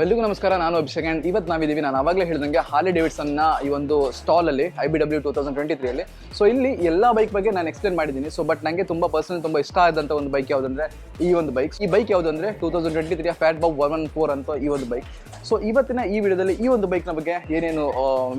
ಎಲ್ಲಿಗೂ ನಮಸ್ಕಾರ, ನಾನು ಅಭಿಷೇಕ್ ಅಂಡ್ ಇವತ್ತು ನಾವಿದ್ದೀವಿ, ನಾನು ಆವಾಗಲೇ ಹೇಳಿದಂಗೆ ಹಾಲಿ ಡೇವಿಡ್ಸನ್ನ ಈ ಒಂದು ಸ್ಟಾಲಲ್ಲಿ I B W two thousand twenty ತ್ರೀಯಲ್ಲಿ so ಇಲ್ಲಿ ಎಲ್ಲ ಬೈಕ್ ಬಗ್ಗೆ ನಾನು ಎಕ್ಸ್ಪ್ಲೇನ್ ಮಾಡಿದ್ದೀನಿ. ಸೊ ಬಟ್ ನನಗೆ ತುಂಬ ಪರ್ಸನಲ್ ತುಂಬ ಇಷ್ಟ ಆದಂಥ ಒಂದು ಬೈಕ್ ಯಾವುದಂದ್ರೆ ಈ ಒಂದು ಬೈಕ್ ಈ ಬೈಕ್ ಯಾವುದಂದ್ರೆ two thousand twenty three Fat Bob one one four ಅಂತ ಈ ಒಂದು ಬೈಕ್ ಸೊ ಇವತ್ತಿನ ಈ ವಿಡಿಯೋದಲ್ಲಿ ಈ ಒಂದು ಬೈಕ್ನ ಬಗ್ಗೆ ಏನೇನು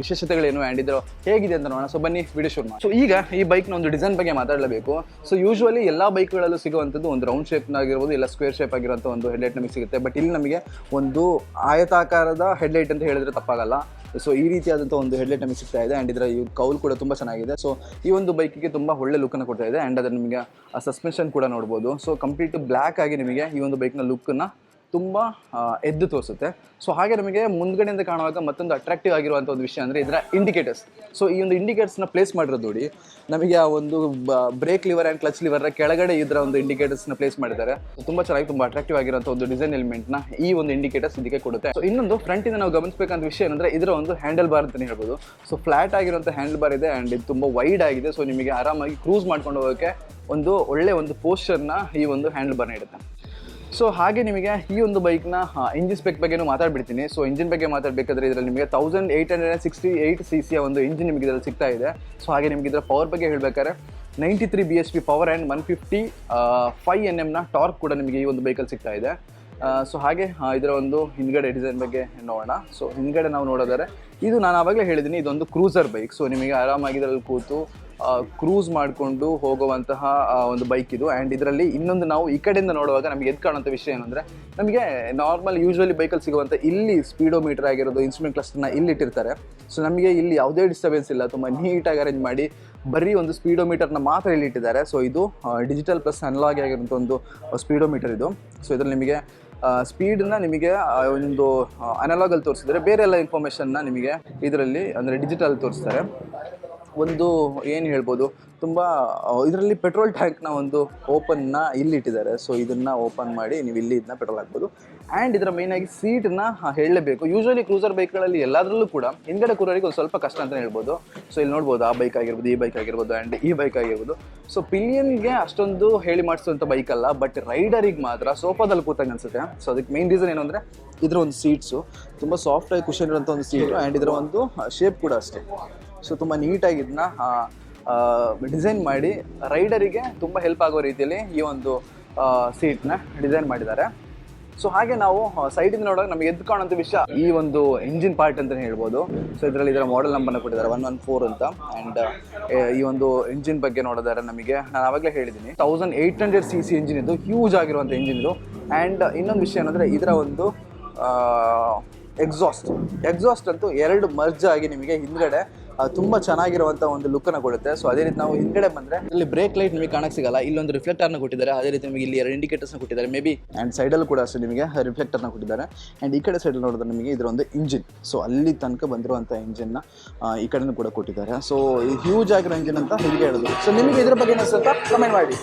ವಿಶೇಷತೆಗಳೇನು ಆ್ಯಂಡ್ ಇದ್ರು ಹೇಗಿದೆ ಅಂತ ನೋಡೋಣ. ಸೊ ಬನ್ನಿ ವಿಡಿಯೋ ಶುರು ಮಾಡಿ ಸೊ ಈಗ ಈ ಬೈಕ್ನ ಒಂದು ಡಿಸೈನ್ ಬಗ್ಗೆ ಮಾತಾಡಲೇಬೇಕು. ಸೊ ಯೂಶುವಲಿ ಎಲ್ಲ ಬೈಕ್ಗಳಲ್ಲೂ ಸಿಗುವಂಥದ್ದು ಒಂದು ರೌಂಡ್ ಶೇಪ್ನಾಗಿರ್ಬೋದು ಇಲ್ಲ ಸ್ಕ್ವೇರ್ ಶೇಪ್ ಆಗಿರುವಂಥ ಒಂದು ಹೆಡ್ಲೈಟ್ ನಮಗೆ ಸಿಗುತ್ತೆ. ಬಟ್ ಇಲ್ಲಿ ನಮಗೆ ಒಂದು ಆಯತಾಕಾರದ ಹೆಡ್ಲೈಟ್ ಅಂತ ಹೇಳಿದ್ರೆ ತಪ್ಪಾಗಲ್ಲ. ಸೊ ಈ ರೀತಿಯಾದಂಥ ಒಂದು ಹೆಡ್ಲೈಟ್ ನಮಗೆ ಸಿಗ್ತಾ ಇದೆ. ಆ್ಯಂಡ್ ಇದರ ಈ ಕೌಲ್ ಕೂಡ ತುಂಬ ಚೆನ್ನಾಗಿದೆ. ಸೊ ಈ ಒಂದು ಬೈಕಿಗೆ ತುಂಬ ಒಳ್ಳೆ ಲುಕ್ಕನ್ನು ಕೊಡ್ತಾ ಇದೆ. ಆ್ಯಂಡ್ ಅದರ ನಿಮಗೆ ಸಸ್ಪೆನ್ಷನ್ ಕೂಡ ನೋಡ್ಬೋದು. ಸೊ ಕಂಪ್ಲೀಟ್ ಬ್ಲ್ಯಾಕ್ ಆಗಿ ನಿಮಗೆ ಈ ಒಂದು ಬೈಕ್ನ ಲುಕ್ಕನ್ನು ತುಂಬ ಎದ್ದು ತೋರಿಸುತ್ತೆ. ಸೊ ಹಾಗೆ ನಮಗೆ ಮುಂದ್ಗಡೆಯಿಂದ ಕಾಣುವಾಗ ಮತ್ತೊಂದು ಅಟ್ರಾಕ್ಟಿವ್ ಆಗಿರುವಂಥ ಒಂದು ವಿಷಯ ಅಂದರೆ ಇದರ ಇಂಡಿಕೇಟರ್ಸ್ ಸೊ ಈ ಒಂದು ಇಂಡಿಕೇಟರ್ಸ್ನ ಪ್ಲೇಸ್ ಮಾಡಿರೋದು ನೋಡಿ. ನಮಗೆ ಆ ಒಂದು brake lever and clutch lever ಕೆಳಗಡೆ ಇದರ ಒಂದು ಇಂಡಿಕೇಟರ್ಸ್ನ ಪ್ಲೇಸ್ ಮಾಡಿದ್ದಾರೆ. ತುಂಬ ಚೆನ್ನಾಗಿ ತುಂಬ ಅಟ್ರಾಕ್ಟಿವ್ ಆಗಿರುವಂಥ ಒಂದು ಡಿಸೈನ್ ಎಲಿಮೆಂಟ್ನ ಈ ಒಂದು ಇಂಡಿಕೇಟರ್ಸ್ ಇದಕ್ಕೆ ಕೊಡುತ್ತೆ. ಸೊ ಇನ್ನೊಂದು ಫ್ರಂಟಿಂದ ನಾವು ಗಮನಿಸಬೇಕಂತ ವಿಷಯ ಏನಂದರೆ ಇದರ ಒಂದು ಹ್ಯಾಂಡಲ್ ಬಾರ್ ಅಂತಲೇ ಹೇಳ್ಬೋದು. ಸೊ ಫ್ಲಾಟ್ ಆಗಿರುವಂಥ ಹ್ಯಾಂಡಲ್ ಬಾರ್ ಇದೆ ಆ್ಯಂಡ್ ಇದು ತುಂಬ ವೈಡ್ ಆಗಿದೆ. ಸೊ ನಿಮಗೆ ಆರಾಮಾಗಿ ಕ್ರೂಸ್ ಮಾಡ್ಕೊಂಡು ಹೋಗೋಕ್ಕೆ ಒಂದು ಒಳ್ಳೆ ಒಂದು ಪೋಸ್ಚರ್ನ ಈ ಒಂದು ಹ್ಯಾಂಡಲ್ ಬಾರ್ ನೀಡುತ್ತೆ ಸೊ ಹಾಗೆ ನಿಮಗೆ ಈ ಒಂದು ಬೈಕ್ನ ಇಂಜಿನ್ ಸ್ಪೆಕ್ ಬಗ್ಗೆನೂ ಮಾತಾಡ್ಬಿಡ್ತೀನಿ. ಸೊ ಇಂಜಿನ್ ಬಗ್ಗೆ ಮಾತಾಡಬೇಕಾದ್ರೆ ಇದರಲ್ಲಿ ನಿಮಗೆ thousand eight hundred sixty eight C ಸಿಯ ಒಂದು ಇಂಜಿನ್ ನಿಮಗೆ ಇದರಲ್ಲಿ ಸಿಗ್ತಾ ಇದೆ. ಸೊ ಹಾಗೆ ನಿಮಗೆ ಇದರ ಪವರ್ ಬಗ್ಗೆ ಹೇಳಬೇಕಾದ್ರೆ ninety three B S P power and one fifty five N ಎಮ್ನ torque ಕೂಡ ನಿಮಗೆ ಈ ಒಂದು ಬೈಕಲ್ಲಿ ಸಿಗ್ತಾ ಇದೆ. ಸೊ ಹಾಗೆ ಇದರ ಒಂದು ಹಿಂದ್ಗಡೆ ಡಿಸೈನ್ ಬಗ್ಗೆ ನೋಡೋಣ. ಸೊ ಹಿಂದ್ಗಡೆ ನಾವು ನೋಡೋದಾದ್ರೆ ಇದು ನಾನು ಆವಾಗಲೇ ಹೇಳಿದ್ದೀನಿ, ಇದೊಂದು ಕ್ರೂಸರ್ ಬೈಕ್ ಸೊ ನಿಮಗೆ ಆರಾಮಾಗಿ ಇದರಲ್ಲಿ ಕೂತು ಕ್ರೂಸ್ ಮಾಡಿಕೊಂಡು ಹೋಗುವಂತಹ ಒಂದು ಬೈಕ್ ಇದು. ಆ್ಯಂಡ್ ಇದರಲ್ಲಿ ಇನ್ನೊಂದು ನಾವು ಈ ಕಡೆಯಿಂದ ನೋಡುವಾಗ ನಮಗೆ ಎದ್ದು ಕಾಣುವಂಥ ವಿಷಯ ಏನಂದರೆ ನಮಗೆ ನಾರ್ಮಲ್ ಯೂಶ್ವಲಿ ಬೈಕಲ್ಲಿ ಸಿಗುವಂಥ ಇಲ್ಲಿ ಸ್ಪೀಡೋಮೀಟರ್ ಆಗಿರೋದು ಇನ್ಸ್ಟ್ರೂಮೆಂಟ್ ಕ್ಲಸ್ಟರ್ನ ಇಲ್ಲಿ ಇಟ್ಟಿರ್ತಾರೆ. ಸೊ ನಮಗೆ ಇಲ್ಲಿ ಯಾವುದೇ ಡಿಸ್ಟರ್ಬೆನ್ಸ್ ಇಲ್ಲ. ತುಂಬ ನೀಟಾಗಿ ಅರೇಂಜ್ ಮಾಡಿ ಬರೀ ಒಂದು ಸ್ಪೀಡೋಮೀಟರ್ನ ಮಾತ್ರ ಇಲ್ಲಿ ಇಟ್ಟಿದ್ದಾರೆ. ಸೊ ಇದು ಡಿಜಿಟಲ್ ಪ್ಲಸ್ ಅನಲಾಗ್ ಆಗಿರುವಂಥ ಒಂದು ಸ್ಪೀಡೋಮೀಟರ್ ಇದು. ಸೊ ಇದರಲ್ಲಿ ನಿಮಗೆ ಸ್ಪೀಡನ್ನ ನಿಮಗೆ ಒಂದು ಅನಲಾಗಲ್ಲಿ ತೋರಿಸಿದ್ರೆ ಬೇರೆ ಎಲ್ಲ ಇನ್ಫಾರ್ಮೇಷನ್ನ ನಿಮಗೆ ಇದರಲ್ಲಿ ಅಂದರೆ ಡಿಜಿಟಲ್ ತೋರಿಸ್ತಾರೆ. ಒಂದು ಏನು ಹೇಳ್ಬೋದು, ತುಂಬ, ಇದರಲ್ಲಿ ಪೆಟ್ರೋಲ್ ಟ್ಯಾಂಕ್ನ ಒಂದು ಓಪನ್ನ ಇಲ್ಲಿಟ್ಟಿದ್ದಾರೆ. ಸೊ ಇದನ್ನು ಓಪನ್ ಮಾಡಿ ನೀವು ಇಲ್ಲಿ ಇದನ್ನ ಪೆಟ್ರೋಲ್ ಹಾಕ್ಬೋದು. ಆ್ಯಂಡ್ ಇದರ ಮೇಯ್ನಾಗಿ ಸೀಟನ್ನ ಹೇಳಲೇಬೇಕು. ಯೂಶ್ವಲಿ ಕ್ರೂಸರ್ ಬೈಕ್ಗಳಲ್ಲಿ ಎಲ್ಲದರಲ್ಲೂ ಕೂಡ ಹಿಂದ್ಗಡೆ ಕೂರೋರಿಗೆ ಒಂದು ಸ್ವಲ್ಪ ಕಷ್ಟ ಅಂತಲೇ ಹೇಳ್ಬೋದು. ಸೊ ಇಲ್ಲಿ ನೋಡ್ಬೋದು ಆ ಬೈಕ್ ಆಗಿರ್ಬೋದು, ಈ ಬೈಕ್ ಆಗಿರ್ಬೋದು ಆ್ಯಂಡ್ ಈ ಬೈಕ್ ಆಗಿರ್ಬೋದು. ಸೊ ಪಿಲಿಯನ್ಗೆ ಅಷ್ಟೊಂದು ಹೇಳಿ ಮಾಡಿಸುವಂಥ ಬೈಕ್ ಅಲ್ಲ ಬಟ್ ರೈಡರಿಗೆ ಮಾತ್ರ ಸೋಫಾದಲ್ಲಿ ಕೂತಂಗೆ ಅನ್ಸುತ್ತೆ. ಸೊ ಅದಕ್ಕೆ ಮೇನ್ ರೀಸನ್ ಏನು ಅಂದರೆ, ಇದರ ಒಂದು ಸೀಟ್ಸು ತುಂಬ ಸಾಫ್ಟಾಗಿ ಖುಷಿ ಇರುವಂಥ ಒಂದು ಸೀಟು ಆ್ಯಂಡ್ ಇದರ ಒಂದು ಶೇಪ್ ಕೂಡ ಅಷ್ಟೇ. ಸೊ ತುಂಬ ನೀಟಾಗಿ ಇದನ್ನ ಡಿಸೈನ್ ಮಾಡಿ ರೈಡರಿಗೆ ತುಂಬ ಹೆಲ್ಪ್ ಆಗೋ ರೀತಿಯಲ್ಲಿ ಈ ಒಂದು ಸೀಟ್ನ ಡಿಸೈನ್ ಮಾಡಿದ್ದಾರೆ. ಸೊ ಹಾಗೆ ನಾವು ಸೈಡಿಂದ ನೋಡೋಕೆ ನಮಗೆ ಎದ್ದು ಕಾಣುವಂಥ ವಿಷಯ ಈ ಒಂದು ಇಂಜಿನ್ ಪಾರ್ಟ್ ಅಂತಲೇ ಹೇಳ್ಬೋದು. ಸೊ ಇದರಲ್ಲಿ ಇದರ ಮಾಡೆಲ್ ನಂಬರ್ನ ಕೊಟ್ಟಿದ್ದಾರೆ ಒನ್ ಒನ್ ಫೋರ್ ಅಂತ. ಆ್ಯಂಡ್ ಈ ಒಂದು ಇಂಜಿನ್ ಬಗ್ಗೆ ನೋಡಿದರೆ ನಮಗೆ, ನಾನು ಆವಾಗಲೇ ಹೇಳಿದ್ದೀನಿ thousand eight hundred C C engine ಇದು ಹ್ಯೂಜ್ ಆಗಿರುವಂಥ ಇಂಜಿನ್ ಇದು. ಆ್ಯಂಡ್ ಇನ್ನೊಂದು ವಿಷಯ ಏನಂದರೆ ಇದರ ಒಂದು ಎಕ್ಸಾಸ್ಟ್ ಎಕ್ಸಾಸ್ಟ್ ಅಂತೂ ಎರಡು ಮರ್ಜ್ ಆಗಿ ನಿಮಗೆ ಹಿಂದ್ಗಡೆ ತುಂಬಾ ಚೆನ್ನಾಗಿರುವಂತ ಒಂದು ಲುಕ್ಕನ್ನು ಕೊಡುತ್ತೆ. ಸೊ ಅದೇ ರೀತಿ ನಾವು ಹಿಂದ್ಗಡೆ ಬಂದ್ರೆ ಇಲ್ಲಿ ಬ್ರೇಕ್ ಲೈಟ್ ನಿಮಗೆ ಕಾಣಕ್ಕೆ ಸಿಗಲ್ಲ. ಇಲ್ಲೊಂದು ರಿಫ್ಲೆಕ್ಟರ್ನ ಕೊಟ್ಟಿದ್ದಾರೆ. ಅದೇ ರೀತಿ ನಿಮಗೆ ಇಲ್ಲಿ ಎರಡು ಇಂಡಿಕೇಟರ್ಸ್ನ ಕೊಟ್ಟಿದ್ದಾರೆ. ಮೇ ಬಿ ಆ್ಯಂಡ್ ಅಲ್ಲಿ ಕೂಡ ಅಷ್ಟೇ ನಿಮಗೆ ರಿಫ್ಲೆಕ್ಟರ್ನ ಕೊಟ್ಟಿದ್ದಾರೆ. ಆ್ಯಂಡ್ ಈ ಕಡೆ ಸೈಡಲ್ಲಿ ನೋಡಿದ್ರೆ ನಿಮಗೆ ಇದರ ಒಂದು ಇಂಜಿನ್ ಸೊ ಅಲ್ಲಿ ತನಕ ಬಂದಿರುವಂತಹ ಇಂಜಿನ್ನ ಈ ಕಡೆನೂ ಕೂಡ ಕೊಟ್ಟಿದ್ದಾರೆ. ಸೊ ಹ್ಯೂಜ್ ಆಗಿರೋ ಇಂಜಿನ್ ಅಂತ ಹೀಗೆ ಹೇಳೋದು. ಸೊ ನಿಮಗೆ ಇದ್ರ ಬಗ್ಗೆ ಅನಿಸುತ್ತಾ ಕಮೆಂಟ್ ಮಾಡಿ.